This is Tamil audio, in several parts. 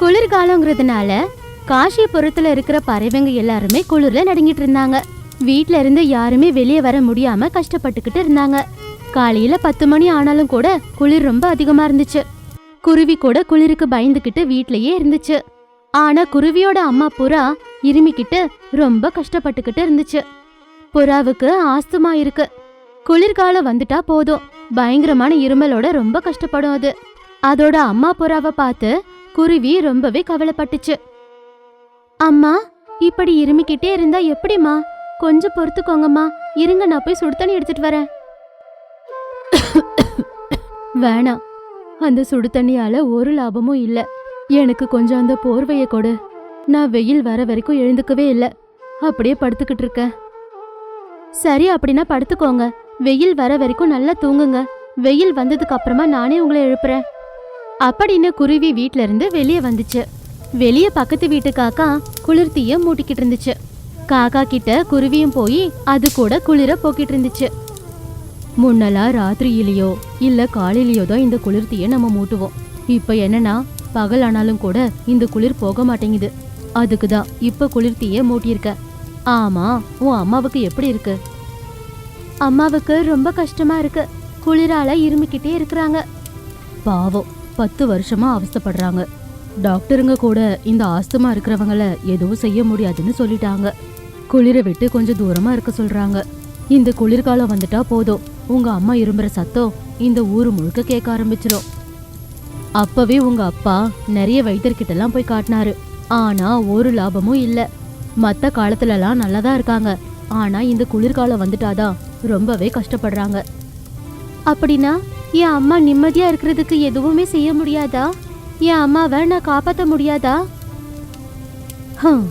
குளிர்காலங்கிறதுனால காஷிபுரத்தில் இருக்கிற பறவைங்க எல்லாருமே குளிர்ல நடுங்கிட்டு இருந்தாங்க. வீட்ல இருந்து யாருமே வெளியே வர முடியாம கஷ்டப்பட்டுக்கிட்டு இருந்தாங்க. காலையில பத்து மணி ஆனாலும் கூட குளிர் ரொம்ப அதிகமா இருந்துச்சு. குருவி கூட குளிருக்கு பயந்துகிட்டு வீட்லயே இருந்துச்சு. ஆனா குருவியோட அம்மா புறா இருமிக்கிட்டு ரொம்ப கஷ்டப்பட்டுக்கிட்டு இருந்துச்சு. புறாவுக்கு ஆஸ்துமா இருக்கு. குளிர்காலம் வந்துட்டா போதும். பயங்கரமான இருமலோட ரொம்ப கஷ்டப்படும் அது. அதோட அம்மா புறாவை பார்த்து குருவி ரொம்பவே கவலைப்பட்டுச்சு. அம்மா இப்படி இருமிக்கிட்டே இருந்தா எப்படிம்மா? கொஞ்சம் பொறுத்துக்கோங்கம்மா. இருங்க நான் போய் சுடு தண்ணி எடுத்துட்டு வரேன். வேணாம். அந்த சுடுதண்ணியால ஒரு லாபமும் இல்ல. எனக்கு கொஞ்சம் அந்த போர்வைய கொடு. நான் வெயில் வர வரைக்கும் எழுந்துக்கவே இல்ல. அப்படியே படுத்துக்கிட்டு இருக்கேன். சரி அப்படின்னா படுத்துக்கோங்க. வெயில் வர வரைக்கும் நல்லா தூங்குங்க. வெயில் வந்ததுக்கு அப்புறமா நானே உங்களை எழுப்புறேன். அப்படின்னு குருவி வீட்ல இருந்து வெளியே வந்துச்சு. வெளியே பக்கத்து வீட்டு காக்கா குளிர்த்திய மூட்டிக்கிட்டு இருந்துச்சு காக்கா கிட்ட குருவியும் போய் அது கூட குளிர போக்கிட்டு இருந்துச்சு முன்னெல்லாம் ராத்திரியிலேயோ இல்ல காலையிலயோ தான் இந்த குளிர்த்திய நம்ம மூட்டுவோம். இப்ப என்னன்னா பகல் ஆனாலும் கூட இந்த குளிர் போக மாட்டேங்குது. அதுக்கு தான் இப்ப குளிர்த்திய மூட்டியிருக்க. ஆமா உன் அம்மாவுக்கு எப்படி இருக்கு? அம்மாவுக்கு ரொம்ப கஷ்டமா இருக்கு. குளிரால இருமிக்கிட்டே இருக்கிறாங்க. பாவம். பத்து வருஷமா அவஸ்தைப்படுறாங்க. டாக்டருங்க கூட இந்த ஆஸ்துமா இருக்கிறவங்கள எதுவும் செய்ய முடியாதுன்னு சொல்லிட்டாங்க. குளிரை விட்டு கொஞ்சம் தூரமா இருக்க சொல்றாங்க. இந்த குளிர்காலம் வந்துட்டா போதும். உங்க அம்மா இரும்புற சத்தம் இந்த ஊர் முழுக்க கேட்க ஆரம்பிச்சிடும் அப்பவே உங்க அப்பா நிறைய வைத்தியர்கிட்டலாம் போய் காட்டினாரு. ஆனா ஒரு லாபமும் இல்ல. மத்த காலத்துலலாம் நல்லதா இருக்காங்க. ஆனா இந்த குளிர்காலம் வந்துட்டாதான் ரொம்பவே கஷ்டப்படுறாங்க. அப்படின்னா? என் அம்மா நிம்மதியா இருக்கிறதுக்கு எதுவுமே செய்ய முடியாதா? என் அம்மாவை நான் காப்பாற்ற முடியாதா? ஹம்,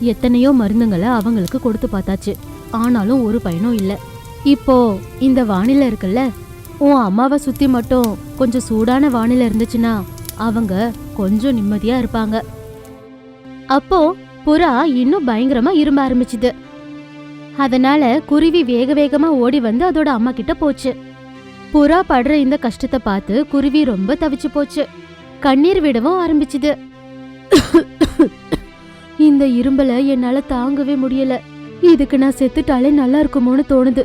எத்தனையோ மருந்துங்களை அவங்களுக்கு கொடுத்து பார்த்தாச்சு. ஆனாலும் ஒரு பயனும் இல்லை. இப்போ இந்த வானிலை இருக்குல்ல உன் அம்மாவை சுத்தி மட்டும் கொஞ்சம் சூடான வானிலை இருந்துச்சுன்னா அவங்க கொஞ்சம் நிம்மதியா இருப்பாங்க. அப்போ புறா இன்னும் பயங்கரமா இரும்ப ஆரம்பிச்சுது. அதனால குருவி வேக வேகமா ஓடி வந்து அதோட அம்மா கிட்ட போச்சு. புறா படுற இந்த கஷ்டத்தை பார்த்து குருவி ரொம்ப தவிச்சு போச்சு. கண்ணீர் விடவும் ஆரம்பிச்சுது. இந்த இரும்பல என்னால தாங்கவே முடியல. இதுக்கு நான் செத்துட்டாலே நல்லா இருக்குமோன்னு தோணுது.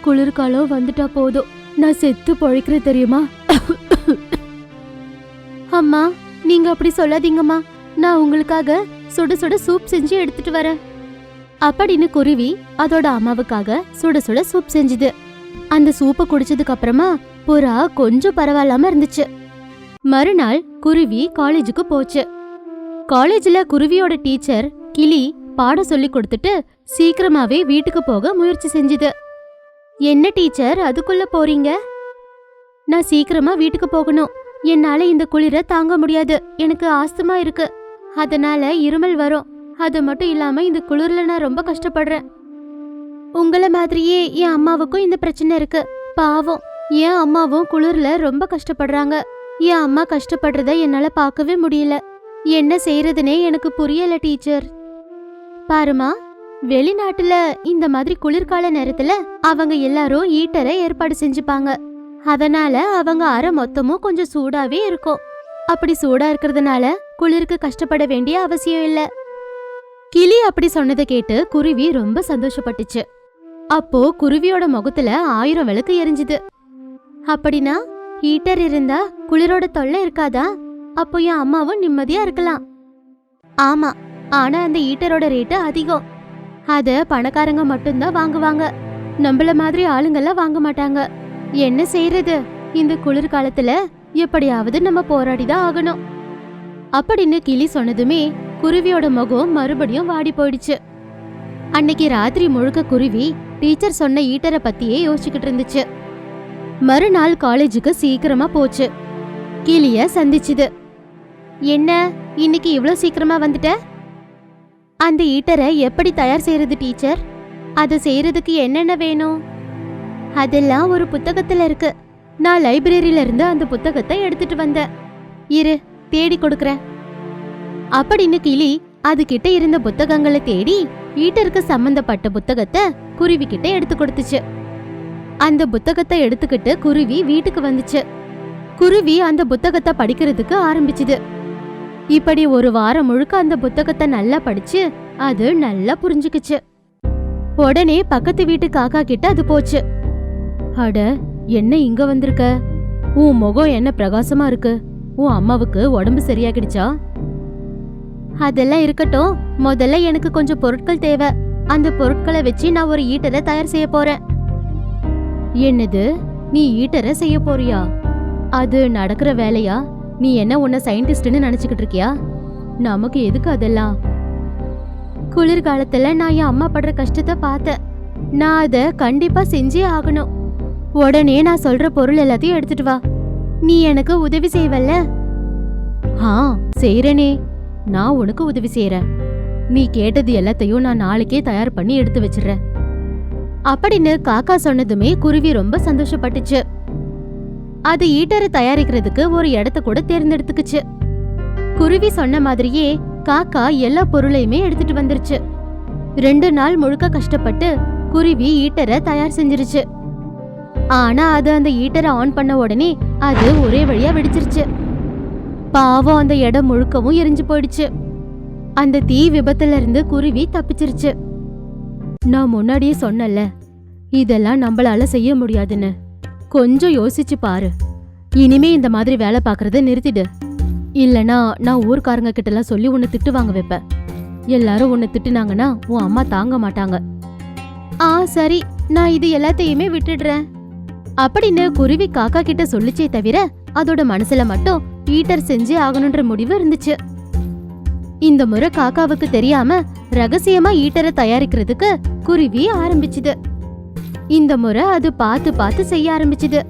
குளிர்காலம் வந்துட்டா போதும். நான் செத்து பொழைக்கிறது தெரியுமா? அம்மா நீங்க அப்படி சொல்லாதீங்கம்மா. நான் உங்களுக்காக சுட சுட சூப் செஞ்சு எடுத்துட்டு வரேன். அப்படின்னு குருவி அதோட அம்மாவுக்காக சுட சுட சூப் செஞ்சுது. அந்த சூப்பை குடிச்சதுக்கு அப்புறமா புறா கொஞ்சம் பரவாயில்லாம இருந்துச்சு. மறுநாள் குருவி காலேஜுக்கு போச்சு. காலேஜ்ல குருவியோட டீச்சர் கிளி பாடம் சொல்லி கொடுத்துட்டு சீக்கிரமாவே வீட்டுக்கு போக முயற்சி செஞ்சுது. என்ன டீச்சர் அதுக்குள்ள போறீங்க? நான் சீக்கிரமா வீட்டுக்கு போகணும். என்னால இந்த குளிர தாங்க முடியாது. எனக்கு ஆஸ்துமா இருக்கு. அதனால இருமல் வரும். அது மட்டும் இல்லாம இந்த குளிர்ல நான் ரொம்ப கஷ்டப்படுறேன். உங்களை மாதிரியே என் அம்மாவுக்கும் இந்த பிரச்சனை இருக்கு. பாவம். என் அம்மாவும் குளிர்ல ரொம்ப கஷ்டப்படுறாங்க. என் அம்மா கஷ்டப்படுறத என்னால பார்க்கவே முடியல. என்ன செய்யறதுனே எனக்கு புரியல டீச்சர். பாருமா வெளிநாட்டுல இந்த மாதிரி குளிர்கால நேரத்துல அவங்க எல்லாரும் ஈட்டரை ஏற்பாடு செஞ்சுப்பாங்க. அதனால அவங்க அறை மொத்தமும் கொஞ்சம் சூடாவே இருக்கும். அப்படி சூடா இருக்கிறதுனால குளிருக்கு கஷ்டப்பட வேண்டிய அவசியம் இல்ல. கிளி அப்படி சொன்னதை கேட்டு குருவி ரொம்ப சந்தோஷப்பட்டுச்சு. அப்போ குருவியோட முகத்துல ஆயிரம் விளக்கு எரிஞ்சுது. அப்படின்னா ஹீட்டர் இருந்தா குளிரோட தொல்லை இருக்காதா? அப்போ என் அம்மாவும் நிம்மதியா இருக்கலாம். ஆமா ஆனா அந்த ஹீட்டரோட ரேட்டு அதிகம். அத பணக்காரங்க மட்டும்தான் வாங்குவாங்க. நம்மள மாதிரி ஆளுங்கெல்லாம் வாங்க மாட்டாங்க. என்ன செய்யறது இந்த குளிர் காலத்துல எப்படியாவது நம்ம போராடிதான் ஆகணும். அப்படின்னு கிளி சொன்னதுமே குருவியோட முகம் மறுபடியும் வாடி போயிடுச்சு. அன்னைக்கு ராத்திரி முழுக்க குருவி டீச்சர் சொன்ன ஈட்டரை பத்தியே யோசிச்சுக்கிட்டு இருந்துச்சு. மறுநாள் காலேஜுக்கு சீக்கிரமா போச்சு. கிளிய சந்திச்சுது. என்ன இன்னைக்கு இவ்வளோ சீக்கிரமா வந்துட்ட? அந்த ஈட்டரை எப்படி தயார் செய்யறது டீச்சர்? அதை செய்யறதுக்கு என்னென்ன வேணும்? அதெல்லாம் ஒரு புத்தகத்துல இருக்கு. நான் லைப்ரரியில இருந்து அந்த புத்தகத்தை எடுத்துட்டு வந்தேன். இரு தேடி கொடுக்கறேன். அப்படின்னு கிளி அது கிட்ட இருந்த புத்தகங்களை தேடி ஈட்டருக்கு சம்பந்தப்பட்ட புத்தகத்தை குருவி கிட்ட எடுத்து கொடுத்துச்சு. அந்த புத்தகத்தை எடுத்துக்கிட்டு குருவி வீட்டுக்கு வந்துச்சு. குருவி அந்த புத்தகத்தை படிக்கிறதுக்கு ஆரம்பிச்சுது. இப்படி ஒரு வாரம் முழுக்க அந்த புத்தகத்தை நல்லா படிச்சு அது நல்லா புரிஞ்சுக்குச்சு. உடனே பக்கத்து வீட்டு காக்கா கிட்ட அது போச்சு. அட என்ன இங்க வந்திருக்க? உன் முகம் என்ன பிரகாசமா இருக்கு? உன் அம்மாவுக்கு உடம்பு சரியாகிடுச்சா? அதெல்லாம் இருக்கட்டும். முதல்ல எனக்கு கொஞ்சம் பொருட்கள் தேவை. அந்த பொருட்களை வச்சு நான் ஒரு ஈட்டரை தயார் செய்ய போறேன். என்னது? நீ ஈட்டரை செய்ய போறியா? அது நடக்கிற வேலையா? நீ என்ன உன்னை சயின்டிஸ்ட்னு நினைச்சுக்கிட்டு இருக்கியா? நமக்கு எதுக்கு அதெல்லாம்? குளிர்காலத்துல நான் என் அம்மா படுற கஷ்டத்தை பார்த்தேன் நான் அதை கண்டிப்பா செஞ்சே ஆகணும். உடனே நான் சொல்ற பொருள் எல்லாத்தையும் எடுத்துட்டு வா. நீ எனக்கு உதவி செய்வல்ல? ஆ செய்கிறனே நான் உனக்கு உதவி செய்யறேன் நீ கேட்டது எல்லாத்தையும் நான் நாளைக்கே தயார் பண்ணி எடுத்து வச்சிடுறேன். அப்படின்னு காக்கா சொன்னதுமே குருவி ரொம்ப சந்தோஷப்பட்டுச்சு. அது ஈட்டரை தயாரிக்கிறதுக்கு ஒரு இடத்த கூட தேர்ந்தெடுத்துக்குச்சு. குருவி சொன்ன மாதிரியே காக்கா எல்லா பொருளையுமே எடுத்துட்டு வந்துருச்சு. ரெண்டு நாள் முழுக்க கஷ்டப்பட்டு குருவி ஈட்டரை தயார் செஞ்சிருச்சு. ஆனா அது அந்த ஈட்டரை ஆன் பண்ண உடனே அது ஒரே வழியா வெடிச்சிருச்சு. பாவம் அந்த இடம் முழுக்கவும் எரிஞ்சு போயிடுச்சு. அந்த தீ விபத்துல இருந்து குருவி தப்பிச்சிருச்சு. நான் முன்னாடியே சொன்னல இதெல்லாம் நம்மளால செய்ய முடியாதுன்னு. கொஞ்சம் யோசிச்சு பாரு. இனிமே இந்த மாதிரி வேலை பார்க்கறத நிறுத்திடு. இல்லனா நான் ஊர்க்காரங்க கிட்ட எல்லாம் சொல்லி உன்னை திட்டு வாங்க வைப்பேன். எல்லாரும் உன்னை திட்டுனாங்கன்னா உன் அம்மா தாங்க மாட்டாங்க. ஆ சரி. நான் இது எல்லாத்தையுமே விட்டுடுறேன். அப்படின்னு குருவி காக்கா கிட்ட சொல்லிச்சே தவிர அதோட மனசுல மட்டும் ஈட்டர் செஞ்சே ஆகணுன்ற முடிவு இருந்துச்சு. இந்த முறை காக்காவுக்கு தெரியாம ரகசியமா ஈட்டரை தயாரிக்கிறதுக்கு குருவி ஆரம்பிச்சுது. இந்த முறை அது பார்த்து பார்த்து செய்ய ஆரம்பிச்சுது.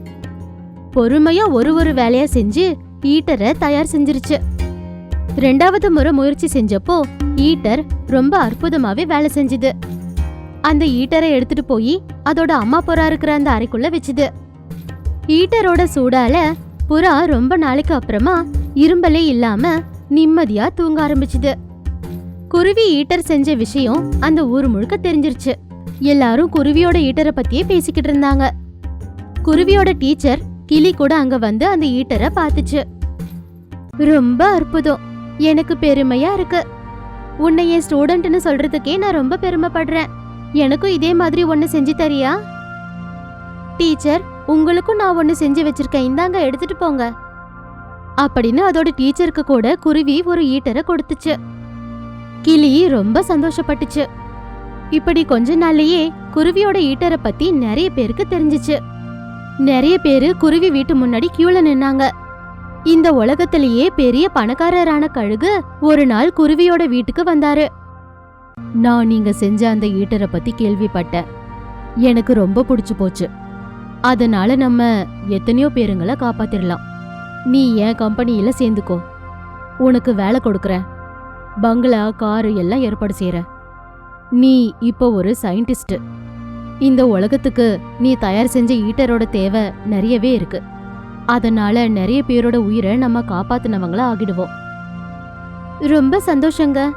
பொறுமையா ஒரு ஒரு வேலையா செஞ்சு ஈட்டரை தயார் செஞ்சிருச்சு. ரெண்டாவது முறை முயற்சி செஞ்சப்போ ஈட்டர் ரொம்ப அற்புதமாவே வேலை செஞ்சுது. அந்த ஈட்டரை எடுத்துட்டு போய் அதோட அம்மா பொறா இருக்கிற அந்த அறைக்குள்ள வச்சுது. ஈட்டரோட சூடால புறா ரொம்ப நாளைக்கு அப்புறமா இரும்பலே இல்லாம நிம்மதியா தூங்க ஆரம்பிச்சுது. குருவி ஈட்டர் செஞ்ச விஷயம் அந்த ஊர் முழுக்க தெரிஞ்சிருச்சு. எல்லாரும் குருவியோட ஈட்டரை பத்தியே பேசிக்கிட்டு இருந்தாங்க. குருவியோட டீச்சர் கிளி கூட அங்க வந்து அந்த ஈட்டரை பார்த்துச்சு. ரொம்ப அற்புதம். எனக்கு பெருமையா இருக்கு. உன்னை என் ஸ்டூடெண்ட்னு சொல்றதுக்கே நான் ரொம்ப பெருமைப்படுறேன். எனக்கும் இதே மாதிரி ஒன்னு செஞ்சு தரியா? டீச்சர் உங்களுக்கும் நான் ஒன்று செஞ்சு வச்சிருக்கேன். இந்தாங்க எடுத்துட்டு போங்க. அப்படின்னு அதோட டீச்சருக்கு கூட குருவி ஒரு ஈட்டரை கொடுத்துச்சு. கிளி ரொம்ப சந்தோஷப்பட்டுச்சு. இப்படி கொஞ்ச நாள்லயே குருவியோட ஈட்டரை பத்தி நிறைய பேருக்கு தெரிஞ்சுச்சு. நிறைய பேரு குருவி வீட்டு முன்னாடி கியூல நின்னாங்க. இந்த உலகத்திலேயே பெரிய பணக்காரரான கழுகு ஒரு நாள் குருவியோட வீட்டுக்கு வந்தாரு. நான் நீங்க செஞ்ச அந்த ஈட்டரை பத்தி கேள்விப்பட்டேன். எனக்கு ரொம்ப பிடிச்சு போச்சு. அதனால நம்ம எத்தனையோ பேருங்களை காப்பாத்திடலாம் நீ என் கம்பெனியில சேர்ந்துக்கோ. உனக்கு வேலை கொடுக்கறேன். பங்களா காரு எல்லாம் ஏற்பாடு செய்யற நீ இப்போ ஒரு சயின்டிஸ்ட் இந்த உலகத்துக்கு நீ தயார் செஞ்ச ஈட்டரோட தேவை நிறையவே இருக்கு. அதனால நிறைய பேரோட உயிரை நம்ம காப்பாத்தினவங்களா ஆகிடுவோம். ரொம்ப சந்தோஷங்க.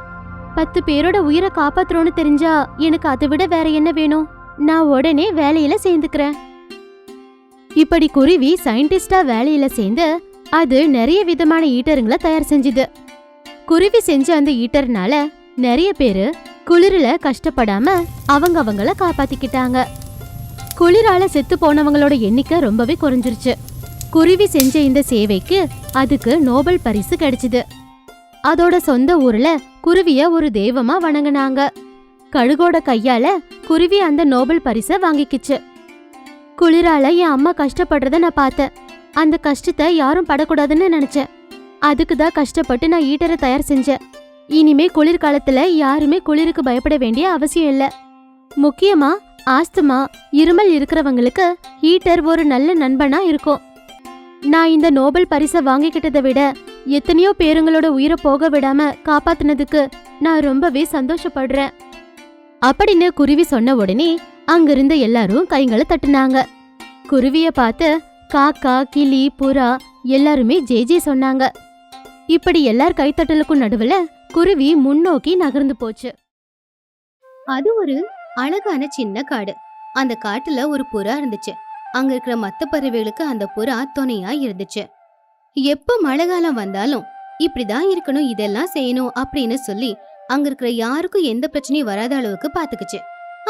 பத்து பேரோட உயிரை காப்பாத்துறோன்னு தெரிஞ்சா எனக்கு அதை விட வேற என்ன வேணும்? நான் உடனே வேலையில சேர்ந்துக்கிறேன். இப்படி குருவி சயின்டிஸ்டா வேலையில சேர்ந்து அது நிறைய விதமான ஈட்டருங்களை தயார் செஞ்சுது. குருவி செஞ்ச அந்த ஈட்டர்னால நிறைய பேரு குளிரில கஷ்டப்படாம அவங்க அவங்கள காப்பாத்திக்கிட்டாங்க. குளிரால செத்து போனவங்களோட எண்ணிக்கை ரொம்பவே குறைஞ்சிருச்சு. குருவி செஞ்ச இந்த சேவைக்கு அதுக்கு நோபல் பரிசு கிடைச்சது. அதோட சொந்த ஊர்ல குருவிய ஒரு தெய்வமா வணங்கினாங்க. கழுகோட கையால குருவி அந்த நோபல் பரிசை வாங்கிக்கிச்சு. குளிரால என் அம்மா கஷ்டப்படுறத நான் பார்த்தேன். அந்த கஷ்டத்தை யாரும் படக்கூடாதுன்னு நினைச்சேன். அதுக்கு தான் கஷ்டப்பட்டு நான் ஈட்டரை தயார் செஞ்சேன். இனிமே குளிர்காலத்துல யாருமே குளிருக்கு பயப்பட வேண்டிய அவசியம் இல்லை. முக்கியமா ஆஸ்துமா இருமல் இருக்கிறவங்களுக்கு ஹீட்டர் ஒரு நல்ல நண்பனா இருக்கும். நான் இந்த நோபல் பரிசை வாங்கிக்கிட்டதை விட எத்தனையோ பேருங்களோட உயிரை போக விடாம காப்பாத்தினதுக்கு நான் ரொம்பவே சந்தோஷப்படுறேன். அப்படின்னு குருவி சொன்ன உடனே அங்கிருந்த எல்லாரும் கைங்களை தட்டுனாங்க. குருவிய பார்த்து காக்கா கிளி புறா எல்லாருமே ஜே ஜே சொன்னாங்க. இப்படி எல்லார் கைத்தட்டலுக்கும் நடுவுல குருவி முன்னோக்கி நகர்ந்து போச்சு. அது ஒரு அழகான சின்ன காடு. அந்த காட்டுல ஒரு புறா இருந்துச்சு. அங்க இருக்கிற மத்த பறவைகளுக்கு அந்த புறா துணையா இருந்துச்சு. எப்ப மழை காலம் வந்தாலும் இப்படிதான் இருக்கணும் இதெல்லாம் செய்யணும் அப்படின்னு சொல்லி அங்க இருக்கிற யாருக்கும் எந்த பிரச்சனையும் வராத அளவுக்கு பாத்துக்குச்சு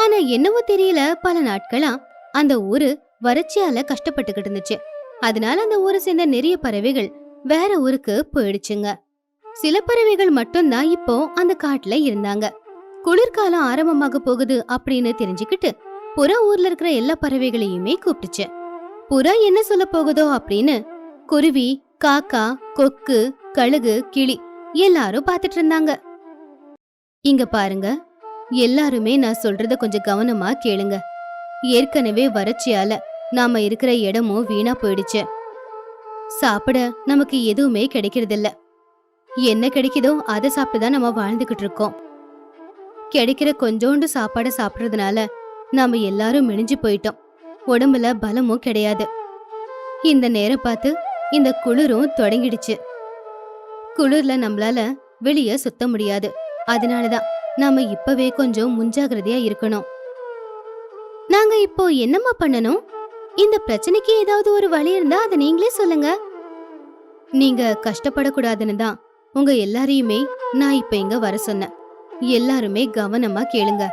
ஆனா என்னவோ தெரியல பல நாட்களா அந்த ஊரு வறட்சியால கஷ்டப்பட்டுக்கிட்டு இருந்துச்சு. அதனால அந்த ஊரை சேர்ந்த நிறைய பறவைகள் வேற ஊருக்கு போயிடுச்சுங்க. சில பறவைகள் மட்டும்தான் இப்போ அந்த காட்டுல இருந்தாங்க. குளிர்காலம் ஆரம்பமாக போகுது அப்படின்னு தெரிஞ்சுக்கிட்டு புறா ஊர்ல இருக்கிற எல்லா பறவைகளையுமே கூப்பிட்டுச்சு. புறா என்ன சொல்ல போகுதோ அப்படின்னு குருவி காக்கா கொக்கு கழுகு கிளி எல்லாரும் பாத்துட்டு இருந்தாங்க. இங்க பாருங்க. எல்லாருமே நான் சொல்றத கொஞ்சம் கவனமா கேளுங்க. ஏற்கனவே வறட்சியால நாம இருக்கிற இடமும் வீணா போயிடுச்சு. சாப்பிட நமக்கு எதுவுமே கிடைக்கிறதில்ல. என்ன கிடைக்குதோ அதை சாப்பிட்டு தான் நம்ம வாழ்ந்துகிட்டு இருக்கோம். கிடைக்கிற கொஞ்சோண்டு சாப்பாடை சாப்பிட்றதுனால நாம எல்லாரும் மிணிஞ்சு போயிட்டோம். உடம்புல பலமும் கிடையாது. இந்த நேரம் பார்த்து இந்த குளிரும் தொடங்கிடுச்சு. குளிர்ல நம்மளால வெளியே சுத்த முடியாது. அதனாலதான் நாம இப்பவே கொஞ்சம் முன்ஜாகிரதையா இருக்கணும். நாங்க இப்போ என்னம்மா பண்ணணும்? இந்த பிரச்சனைக்கு ஏதாவது ஒரு வழி இருந்தா அதை நீங்களே சொல்லுங்க. நீங்க கஷ்டப்படக்கூடாதுன்னு தான் உங்க எல்லாரையுமே நான் இப்ப இங்க வர சொன்னேன். எல்லாருமே கவனமா கேளுங்க.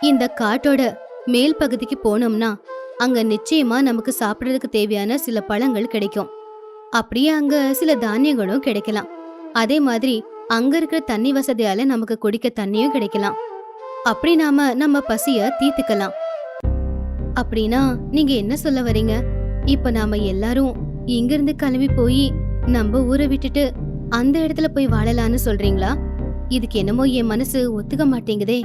இந்த காட்டோட மேல் பகுதிக்கு போனோம்னா அங்க நிச்சயமா நமக்கு சாப்பிடுறதுக்கு தேவையான சில பழங்கள் கிடைக்கும். அப்படியே அங்க சில தானியங்களும் கிடைக்கலாம். அதே மாதிரி அங்க இருக்கிற தண்ணி வசதியால நமக்கு குடிக்க தண்ணியும் கிடைக்கலாம். அப்படி நாம நம்ம பசிய தீர்த்துக்கலாம். அப்படின்னா நீங்க என்ன சொல்ல வரீங்க? இப்ப நாம எல்லாரும் இங்கிருந்து கிளம்பி போய் நம்ம ஊரை விட்டுட்டு அந்த இடத்துல போய் வாழலாம்னு சொல்றீங்களா? இதுக்கு என்னமோ என் மனசு ஒத்துக்க மாட்டேங்குதே.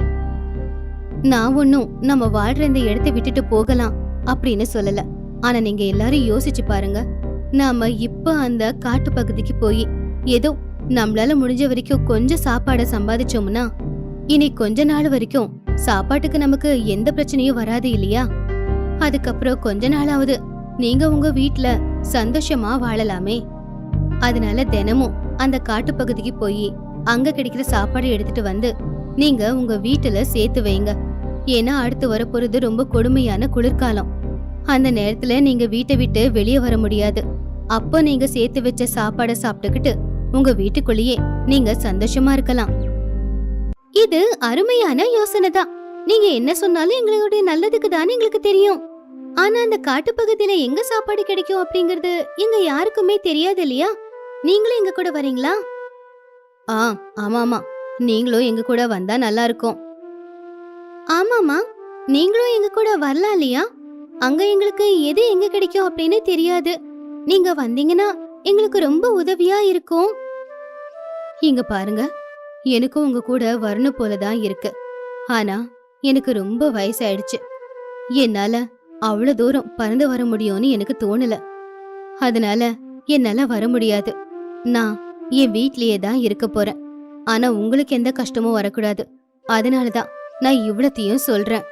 நான் ஒன்னும் நம்ம வாழ்ற இந்த இடத்தை விட்டுட்டு போகலாம் அப்படின்னு சொல்லல. ஆனா நீங்க எல்லாரும் யோசிச்சு பாருங்க. நாம இப்ப அந்த காட்டு பகுதிக்கு போய் ஏதோ நம்மளால முடிஞ்ச வரைக்கும் கொஞ்சம் சாப்பாட சம்பாதிச்சோம்னா இனி கொஞ்ச நாள் வரைக்கும் சாப்பாட்டுக்கு நமக்கு எந்த பிரச்சனையும் வராது இல்லையா? அதுக்கப்புறம் கொஞ்ச நாளாவது நீங்க உங்க வீட்ல சந்தோஷமா வாழலாமே. அதனால தினமும் அந்த காட்டு பகுதிக்கு போய் அங்க கிடைக்கிற சாப்பாடு எடுத்துட்டு வந்து நீங்க உங்க வீட்டுல சேர்த்து வைங்க. ஏன்னா அடுத்து வரப்போறது ரொம்ப கொடுமையான குளிர்காலம். அந்த நேரத்துல நீங்க வீட்டை விட்டு வெளியே வர முடியாது. அப்போ நீங்க சேர்த்து வச்ச சாப்பாடை சாப்பிட்டுக்கிட்டு உங்க வீட்டுக்குள்ளேயே நீங்க சந்தோஷமா இருக்கலாம். இது அருமையான யோசனை தான். நீங்க என்ன சொன்னாலும் எங்களுடைய நல்லதுக்கு தானே எங்களுக்கு தெரியும். ஆனா அந்த காட்டுப்பகுதியில எங்க சாப்பாடு கிடைக்கும் அப்படிங்கறது எங்க யாருக்குமே தெரியாது இல்லையா? நீங்களும் எங்க கூட வரீங்களா? ஆ ஆமாமா. நீங்களும் எங்க கூட வந்தா நல்லா இருக்கும். ஆமாமா. நீங்களும் எங்க கூட வரலாம் இல்லையா? அங்க எங்களுக்கு எது எங்க கிடைக்கும் அப்படின்னு தெரியாது. நீங்க வந்தீங்கன்னா எங்களுக்கு ரொம்ப உதவியா இருக்கும். இங்க பாருங்க. எனக்கும் உங்க கூட வரணும் போலதான் இருக்கு. ஆனா எனக்கு ரொம்ப வயசாயிடுச்சு. என்னால அவ்வளவு தூரம் பறந்து வர முடியும்னு எனக்கு தோணல. அதனால என்னால வர முடியாது. நான் என் வீட்லயே தான் இருக்க போறேன். ஆனா உங்களுக்கு எந்த கஷ்டமும் வரக்கூடாது. அதனாலதான் நான் இவ்வளத்தையும் சொல்றேன்.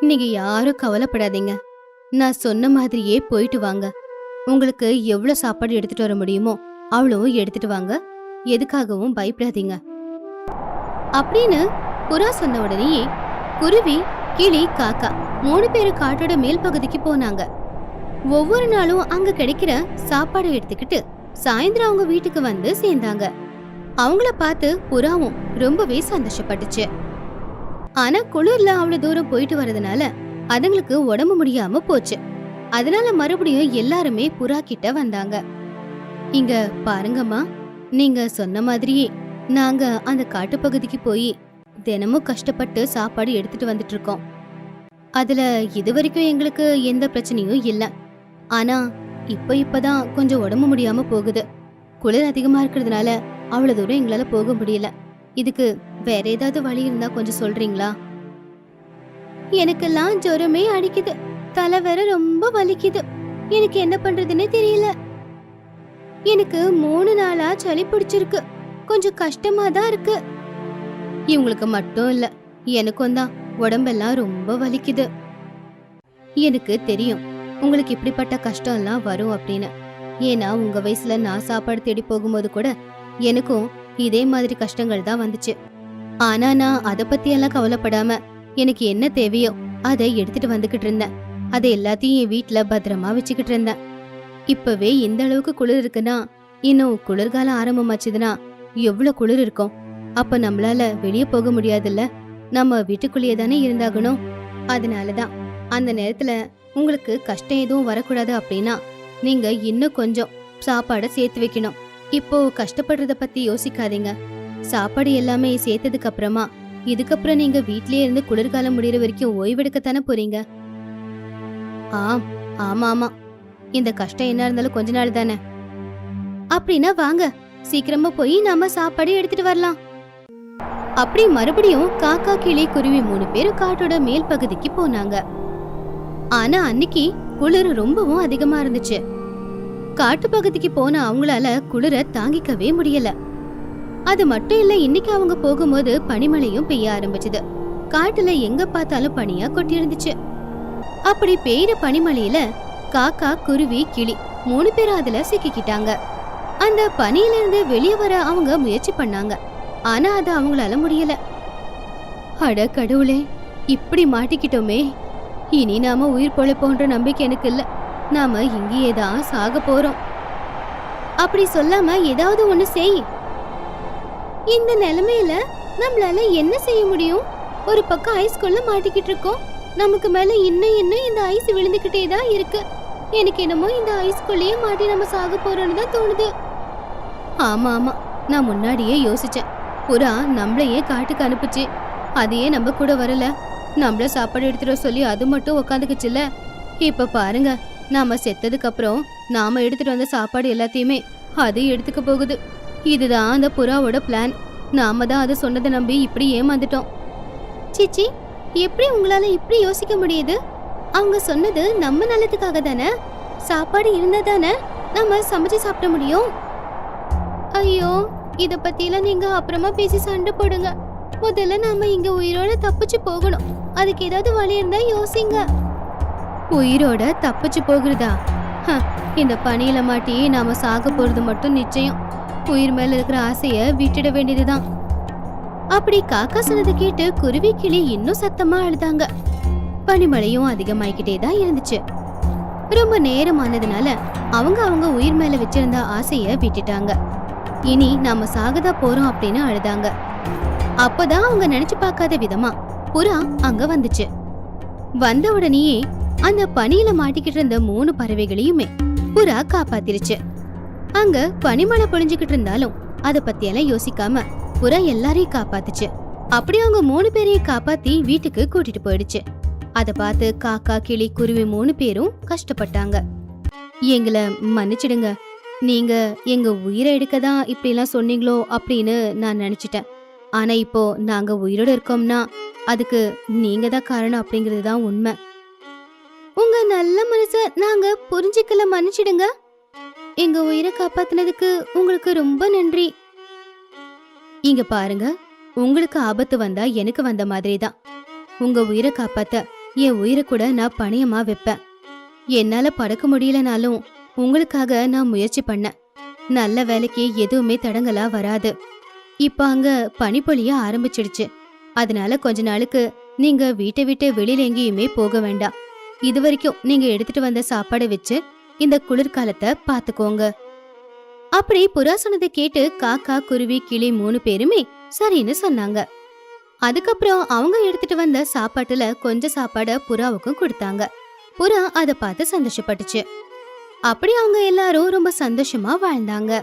நீங்க யாரும் கவலைப்படாதீங்க. நான் சொன்ன மாதிரியே போயிட்டு வாங்க. உங்களுக்கு எவ்வளவு சாப்பாடு எடுத்துட்டு வர முடியுமோ அவ்வளவும் எடுத்துட்டு வாங்க. எதுக்காகவும் பயப்படாதீங்க. அப்படின்னு புறா சொன்ன உடனேயே குருவி கிளி காக்கா மூணு பேரு காட்டோட மேல் பகுதிக்கு போனாங்க. ஒவ்வொரு நாளும் அங்க கிடைக்கிற சாப்பாடு எடுத்துக்கிட்டு சாயந்தரம் அவங்க வீட்டுக்கு வந்து சேர்ந்தாங்க. அவங்கள பார்த்து புறாவும் ரொம்பவே சந்தோஷப்பட்டுச்சு. ஆனா குளிர்ல அவ்வளவு தூரம் போயிட்டு வர்றதுனால அதுங்களுக்கு உடம்பு முடியாம போச்சு. அதனால மறுபடியும் எல்லாருமே புறா கிட்ட வந்தாங்க. இங்க பாருங்கம்மா நீங்க சொன்ன மாதிரியே நாங்க அந்த காட்டுப்பகுதிக்கு போய் தினமும் கஷ்டப்பட்டு சாப்பாடு எடுத்துட்டு வந்துட்டு இருக்கோம். அதுல இது வரைக்கும் எங்களுக்கு எந்த பிரச்சனையும் இல்லை. ஆனா இப்ப இப்பதான் கொஞ்சம் உடம்பு முடியாம போகுது. குளிர் அதிகமா இருக்கிறதுனால அவ்வளவு தூரம் எங்களால போக முடியல. இதுக்கு வேற ஏதாவது வழி இருந்தா கொஞ்சம் சொல்றீங்களா? எனக்கெல்லாம் ஜுரமே அடிக்குது. தலை வேற ரொம்ப வலிக்குது. எனக்கு என்ன பண்றதுன்னே தெரியல. எனக்கு மூணு நாளா சளி பிடிச்சிருக்கு. கொஞ்சம் கஷ்டமா தான் இருக்கு. இவங்களுக்கு மட்டும் இல்ல எனக்கும் தான். உடம்பெல்லாம் ரொம்ப வலிக்குது. எனக்கு தெரியும் உங்களுக்கு இப்படிப்பட்ட கஷ்டம் எல்லாம் வரும் அப்படின்னு. ஏன்னா உங்க வயசுல நான் சாப்பாடு தேடி போகும்போது கூட எனக்கும் இதே மாதிரி கஷ்டங்கள் தான் வந்துச்சு. ஆனா நான் அத பத்தி எல்லாம் கவலைப்படாம எனக்கு என்ன தேவையோ அதை எடுத்துட்டு வந்துகிட்டு இருந்தேன். அது எல்லாத்தையும் என் வீட்டில் பத்திரமா வச்சுக்கிட்டு இருந்தேன். இப்பவே இந்த அளவுக்கு குளிர் இருக்குன்னா இன்னும் குளிர்காலம் ஆரம்பமாச்சுதுன்னா எவ்வளோ குளிர் இருக்கும்? அப்ப நம்மளால வெளிய போக முடியாதுல்ல? நம்ம வீட்டுக்குள்ளேயே தானே இருந்தாகணும்? அதனாலதான் அந்த நேரத்துல உங்களுக்கு கஷ்டம் எதுவும் வரக்கூடாது அப்படின்னா நீங்க இன்னும் கொஞ்சம் சாப்பாடை சேர்த்து வைக்கணும். இப்போ கஷ்டப்படுறத பத்தி யோசிக்காதீங்க. சாப்பாடு எல்லாமே சேர்த்ததுக்கு அப்புறமா இதுக்கப்புறம் நீங்க வீட்லயே இருந்து குளிர்காலம் முடிகிற வரைக்கும் ஓய்வெடுக்கத்தானே போறீங்க? ஆம் ஆமா ஆமா. இந்த கஷ்டம் என்ன இருந்தாலும் கொஞ்ச நாள் தானே. அப்படின்னா வாங்க சீக்கிரமா போய் நாம சாப்பாடு எடுத்துட்டு வரலாம். அப்படி மறுபடியும் காக்கா கிளி குருவி மூணு பேரும் காட்டோட மேல் பகுதிக்கு போனாங்க. ஆனா அன்னைக்கு குளிர் ரொம்பவும் அதிகமா இருந்துச்சு. காட்டு பகுதிக்கு போன அவங்களால குளிர தாங்கிக்கவே முடியல. அது மட்டும் இல்ல இன்னைக்கு அவங்க போகும்போது பனிமழையும் பெய்ய ஆரம்பிச்சது. காட்டுல எங்க பார்த்தாலும் பனியா கொட்டி இருந்துச்சு அப்படி பெய்யுற பனிமலையில காக்கா குருவி கிளி மூணு பேர் அதுல சிக்கிக்கிட்டாங்க. அந்த பனியில இருந்து வெளியே வர அவங்க முயற்சி பண்ணாங்க. ஆனா அது அவங்களால முடியல. அட கடவுளே இப்படி மாட்டிக்கிட்டோமே. இனி நாம உயிர் பொழைப்போன்ற நம்பிக்கை எனக்கு இல்ல. நாம இங்கேயே தான் சாக போறோம். அப்படி சொல்லாம ஏதாவது ஒண்ணு செய். இந்த நிலைமையில நம்மளால என்ன செய்ய முடியும்? ஒரு பக்கம் ஐஸ்குள்ள மாட்டிக்கிட்டு இருக்கோம். நமக்கு மேல இன்னும் இன்னும் இந்த ஐஸ் விழுந்துகிட்டே தான் இருக்கு. எனக்கு என்னமோ இந்த ஐஸ்குள்ளேயே மாட்டி நம்ம சாக போறோம்னு தான் தோணுது. ஆமா ஆமா. நான் முன்னாடியே யோசிச்சேன். புறா நம்மளையே காட்டுக்கு அனுப்புச்சு. அதையே நம்ம கூட வரல. நம்மள சாப்பாடு எடுத்துட சொல்லி அது மட்டும் உக்காந்துக்குச்சுல்ல. இப்ப பாருங்க. நாம செத்ததுக்கு அப்புறம் நாம எடுத்துட்டு வந்த சாப்பாடு எல்லாத்தையுமே அது எடுத்துக்க போகுது. இதுதான் அந்த புறாவோட பிளான் நாம தான் அதை சொன்னதை நம்பி இப்படி ஏமாந்துட்டோம். சிச்சி எப்படி உங்களால இப்படி யோசிக்க முடியுது? அவங்க சொன்னது நம்ம நல்லதுக்காக தானே? சாப்பாடு இருந்தா தானே நம்ம சமைச்சு சாப்பிட முடியும்? ஐயோ இத பத்திலாம் நீங்க அப்புறமா பேசி சண்டை போடுங்க. முதல்ல நாம இங்க உயிரோட தப்பிச்சு போகணும். அதுக்கு ஏதாவது வழி இருந்தா யோசிங்க. உயிரோட தப்பிச்சு போகிறதா? இந்த பனியில மாட்டி நாம சாக போறது மட்டும் நிச்சயம். உயிர் மேல இருக்கிற ஆசைய விட்டுட வேண்டியதுதான். அப்படி காக்கா சொன்னதை கேட்டு குருவி கிளி இன்னும் சத்தமா அழுதாங்க. பனிமழையும் அதிகமாயிக்கிட்டே தான் இருந்துச்சு. ரொம்ப நேரம் ஆனதுனால அவங்க அவங்க உயிர் மேல வச்சிருந்த ஆசைய விட்டுட்டாங்க. இனி நாம சாகதா போறோம் அப்படின்னு அழுதாங்க. அப்பதான் அவங்க நினைச்சு பார்க்காத விதமா புறா அங்க வந்துச்சு. வந்த உடனேயே அந்த பனியில மாட்டிக்கிட்டு இருந்த மூணு பறவைகளையுமே புறா காப்பாத்திருச்சு. அங்க பனிமழை பொழிஞ்சுக்கிட்டு இருந்தாலும் அத பத்தியெல்லாம் யோசிக்காம புறா எல்லாரையும் காப்பாத்துச்சு. அப்படி அவங்க மூணு பேரையும் காப்பாத்தி வீட்டுக்கு கூட்டிட்டு போயிடுச்சு. அதை பார்த்து காக்கா கிளி குருவி மூணு பேரும் கஷ்டப்பட்டாங்க. எங்களை மன்னிச்சிடுங்க. நீங்க எங்க உயிரை எடுக்க தான் இப்படிலாம் சொன்னீங்களோ அப்படின்னு நான் நினைச்சிட்டேன். ஆனா இப்போ நாங்க உயிரோட இருக்கோம்னா அதுக்கு நீங்க தான் காரணம் அப்படிங்கிறது தான் உண்மை. உங்க நல்ல மனச நாங்க புரிஞ்சுக்கல மன்னிச்சிடுங்க. எங்க உயிரை காப்பாத்தினதுக்கு உங்களுக்கு ரொம்ப நன்றி. இங்க பாருங்க. உங்களுக்கு ஆபத்து வந்தா எனக்கு வந்த மாதிரி தான் உங்க உயிரை காப்பாத்த என் உயிரை கூட நான் பணியமா வைப்பேன். என்னால படக்க முடியலனாலும் உங்களுக்காக நான் முயற்சி பண்ணேன். நல்ல வேலைக்கு எதுவுமே தடங்கலா வராது. இப்ப அங்க பனிப்பொழிய ஆரம்பிச்சிடுச்சு. அதனால கொஞ்ச நாளுக்கு நீங்க வீட்டை விட்டு வெளியில எங்கேயுமே போக வேண்டாம். இது வரைக்கும் நீங்க எடுத்துட்டு வந்த சாப்பாடை வச்சு இந்த குளிர்காலத்தை பாத்துக்கோங்க அப்படி புறா சொன்னதை கேட்டு காக்கா குருவி கிளி மூணு பேருமே சரின்னு சொன்னாங்க. அதுக்கப்புறம் அவங்க எடுத்துட்டு வந்த சாப்பாட்டுல கொஞ்சம் சாப்பாட புறாவுக்கும் கொடுத்தாங்க. புறா அதை பார்த்து சந்தோஷப்பட்டுச்சு. அப்படி அவங்க எல்லாரும் ரொம்ப சந்தோஷமா வாழ்ந்தாங்க.